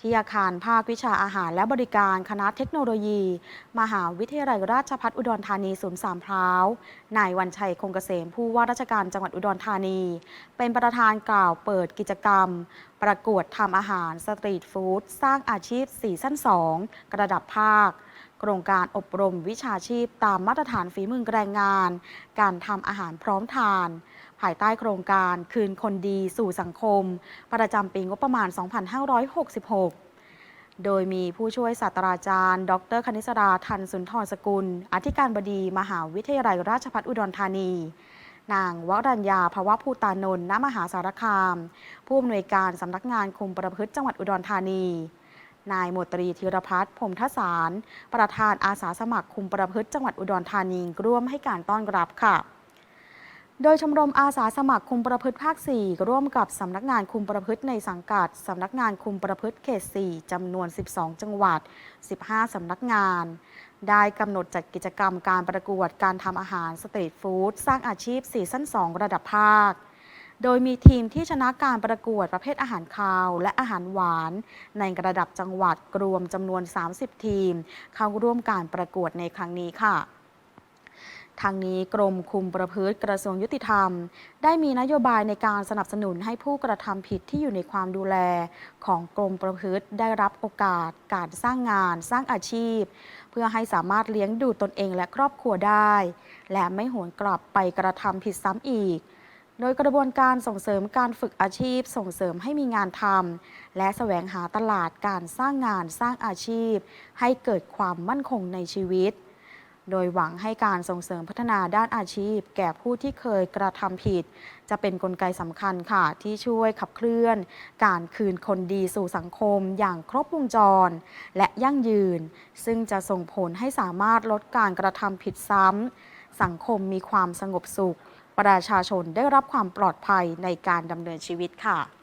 ที่อาคารภาควิชาอาหารและบริการคณะเทคโนโลยี มหาวิทยาลัยราชภัฏอุดรธานีศูนย์สามพร้าวนายวันชัยคงเกษมผู้ว่าราชการจังหวัดอุดรธานี เป็นประธานกล่าวเปิดกิจกรรม ประกวดทำอาหารสตรีทฟู้ดสร้างอาชีพสีสั้น2ระดับภาค โครงการอบรมวิชาชีพตามมาตรฐานฝีมือแรงงาน การทำอาหารพร้อมทาน ภายใต้โครงการคืนคนดีสู่สังคม ประจำปีงบประมาณ 2566โดยมีผู้ช่วยศาสตราจารย์ ดรคณิสราทันสุนทรสกุล อธิการบดี มหาวิทยาลัยราชภัฏอุดรธานี นางวรัญญาภวะภูตานนท์ณมหาสารคาม ผู้อำนวยการสำนักงานคุมประพฤติจังหวัดอุดรธานี นายมนตรีธีรพัฒน์พรมทสาร ประธานอาสาสมัครคุมประพฤติจังหวัดอุดรธานีร่วมให้การต้อนรับค่ะ โดยชมรมอาสาสมัครคุมประพฤติภาค 4 ร่วมกับสำนักงานคุมประพฤติในสังกัด สำนักงานคุมประพฤติเขต 4 จำนวน 12 จังหวัด 15 สำนักงาน ได้กำหนดจัดกิจกรรมการประกวดการทำอาหารสตรีทฟู้ดสร้างอาชีพซีซั่น 2 ระดับภาค โดยมีทีมที่ชนะการประกวดประเภทอาหารคาว และอาหารหวาน ในระดับจังหวัดรวมจำนวน 30 ทีม เข้าร่วมการประกวดในครั้งนี้ค่ะ ทางนี้กรมคุมประพฤติกระทรวงยุติธรรม ได้มีนโยบายในการสนับสนุนให้ผู้กระทำผิดที่อยู่ในความดูแล ของกรมประพฤติได้รับโอกาส การสร้างงาน สร้างอาชีพ เพื่อให้สามารถเลี้ยงดูตนเองและครอบครัวได้ และไม่หวนกลับไปกระทำผิดซ้ำอีกโดยกระบวนการส่งเสริมการฝึกอาชีพ ส่งเสริมให้มีงานทำและแสวงหาตลาดการสร้างงานสร้างอาชีพ ให้เกิดความมั่นคงในชีวิต โดยหวังให้การส่งเสริมพัฒนาด้านอาชีพ แก่ผู้ที่เคยกระทำผิด จะเป็นนกลไกสำคัญค่ะ ที่ช่วยขับเคลื่อน การคืนคนดีสู่สังคมอย่างครบวงจร และยั่งยืน ซึ่งจะส่งผลให้สามารถลดการกระทำผิดซ้ำสังคมมีความสงบสุข ประชาชนได้รับความปลอดภัยในการดำเนินชีวิตค่ะ